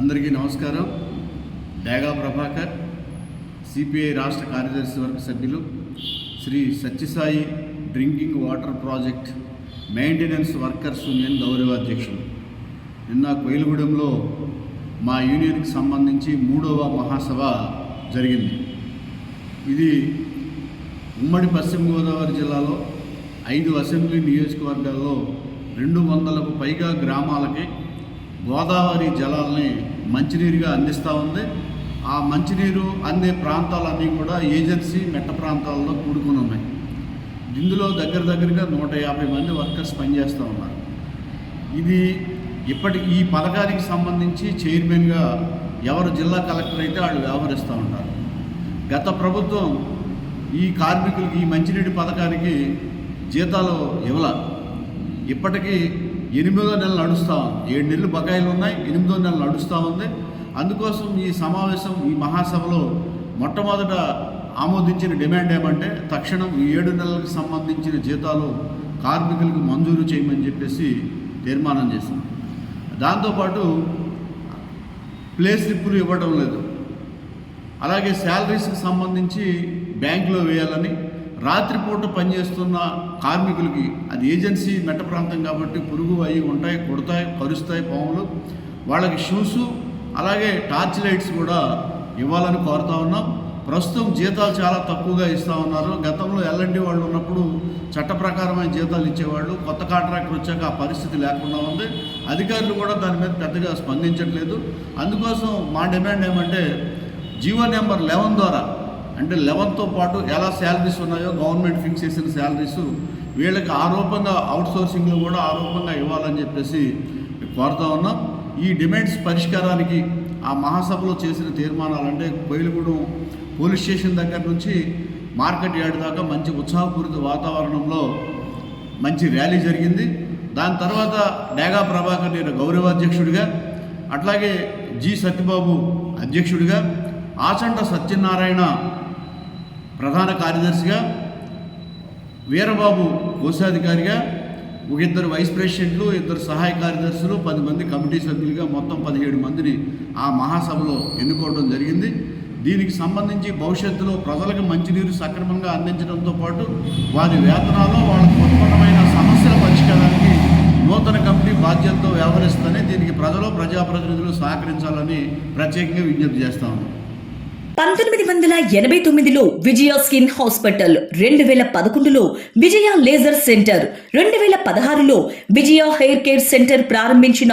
అందరికీ నమస్కారం. డేగా ప్రభాకర్ సిపిఐ రాష్ట్ర కార్యదర్శి వర్గ సభ్యులు Shri Sathya Sai drinking water project maintenance workers union గౌరవాధ్యక్షులు. నిన్న కోయిలగూడెంలో మా యూనియన్కి సంబంధించి మూడవ మహాసభ జరిగింది. ఇది ఉమ్మడి పశ్చిమ గోదావరి జిల్లాలో ఐదు అసెంబ్లీ నియోజకవర్గాల్లో రెండు వందలకు పైగా గ్రామాలకి గోదావరి జలాల్ని మంచినీరుగా అందిస్తూ ఉంది. ఆ మంచినీరు అందే ప్రాంతాలన్నీ కూడా ఏజెన్సీ మెట్ట ప్రాంతాల్లో కూడుకుని ఉన్నాయి. ఇందులో దగ్గర దగ్గరగా నూట యాభై మంది వర్కర్స్ పనిచేస్తూ ఉన్నారు. ఇది ఇప్పటికి ఈ పథకానికి సంబంధించి చైర్మన్గా ఎవరు జిల్లా కలెక్టర్ అయితే వాళ్ళు వ్యవహరిస్తూ ఉంటారు. గత ప్రభుత్వం ఈ కార్మికులకి ఈ మంచినీటి పథకానికి జీతాలు ఇవ్వాల. ఇప్పటికీ ఎనిమిదో నెల నడుస్తూ ఉంది. ఏడు నెలలు బకాయిలు ఉన్నాయి ఎనిమిదో నెల నడుస్తూ ఉంది. అందుకోసం ఈ సమావేశం ఈ మహాసభలో మొట్టమొదట ఆమోదించిన డిమాండ్ ఏమంటే తక్షణం ఈ ఏడు నెలలకు సంబంధించిన జీతాలు కార్మికులకు మంజూరు చేయమని చెప్పేసి తీర్మానం చేశాం. దాంతోపాటు ప్లే స్లిప్పులు ఇవ్వడం లేదు. అలాగే శాలరీస్కి సంబంధించి బ్యాంకులో వేయాలని రాత్రిపూట పనిచేస్తున్న కార్మికులకి అది ఏజెన్సీ మెట్ట ప్రాంతం కాబట్టి పురుగు అవి ఉంటాయి కొడతాయి కరుస్తాయి పాములు. వాళ్ళకి షూస్ అలాగే టార్చ్ లైట్స్ కూడా ఇవ్వాలని కోరుతా ఉన్నాం. ప్రస్తుతం జీతాలు చాలా తక్కువగా ఇస్తూ ఉన్నారు. గతంలో ఎల్ఎండి వాళ్ళు ఉన్నప్పుడు చట్ట ప్రకారమైన జీతాలు ఇచ్చేవాళ్ళు. కొత్త కాంట్రాక్టర్ వచ్చాక ఆ పరిస్థితి లేకుండా ఉంది. అధికారులు కూడా దాని మీద పెద్దగా స్పందించట్లేదు. అందుకోసం మా డిమాండ్ ఏమంటే జీవో నెంబర్ లెవెన్ ద్వారా అంటే లెవెన్తో పాటు ఎలా శాలరీస్ ఉన్నాయో గవర్నమెంట్ ఫిక్స్ చేసిన శాలరీస్ వీళ్ళకి ఆరోపంగా అవుట్సోర్సింగ్లో కూడా ఆరోపంగా ఇవ్వాలని చెప్పేసి కోరుతా ఉన్నాం. ఈ డిమాండ్స్ పరిష్కారానికి ఆ మహాసభలో చేసిన తీర్మానాలు అంటే కోయిలగూడెం పోలీస్ స్టేషన్ దగ్గర నుంచి మార్కెట్ యార్డ్ దాకా మంచి ఉత్సాహపూరిత వాతావరణంలో మంచి ర్యాలీ జరిగింది. దాని తర్వాత డేగా ప్రభాకర్ నేను గౌరవాధ్యక్షుడిగా అట్లాగే జి సత్యబాబు అధ్యక్షుడిగా ఆచంట సత్యనారాయణ ప్రధాన కార్యదర్శిగా వీరబాబు కోశాధికారిగా ఒక ఇద్దరు వైస్ ప్రెసిడెంట్లు ఇద్దరు సహాయ కార్యదర్శులు పది మంది కమిటీ సభ్యులుగా మొత్తం పదిహేడు మందిని ఆ మహాసభలో ఎన్నుకోవడం జరిగింది. దీనికి సంబంధించి భవిష్యత్తులో ప్రజలకు మంచినీరు సక్రమంగా అందించడంతో పాటు వారి వేతనాల్లో వాళ్ళకు ఉత్పన్నమైన సమస్యల పరిష్కారానికి నూతన కమిటీ బాధ్యతతో వ్యవహరిస్తుందని దీనికి ప్రజలు ప్రజాప్రతినిధులు సహకరించాలని ప్రత్యేకంగా విజ్ఞప్తి చేస్తా ఉన్నాం. పంతొమ్మిది వందల ఎనభై తొమ్మిదిలో విజయ స్కిన్ హాస్పిటల్ రెండు వేల పదకొండులో విజయ లేజర్ సెంటర్ రెండు వేల పదహారులో విజయ హెయిర్ కేర్ సెంటర్ ప్రారంభించిన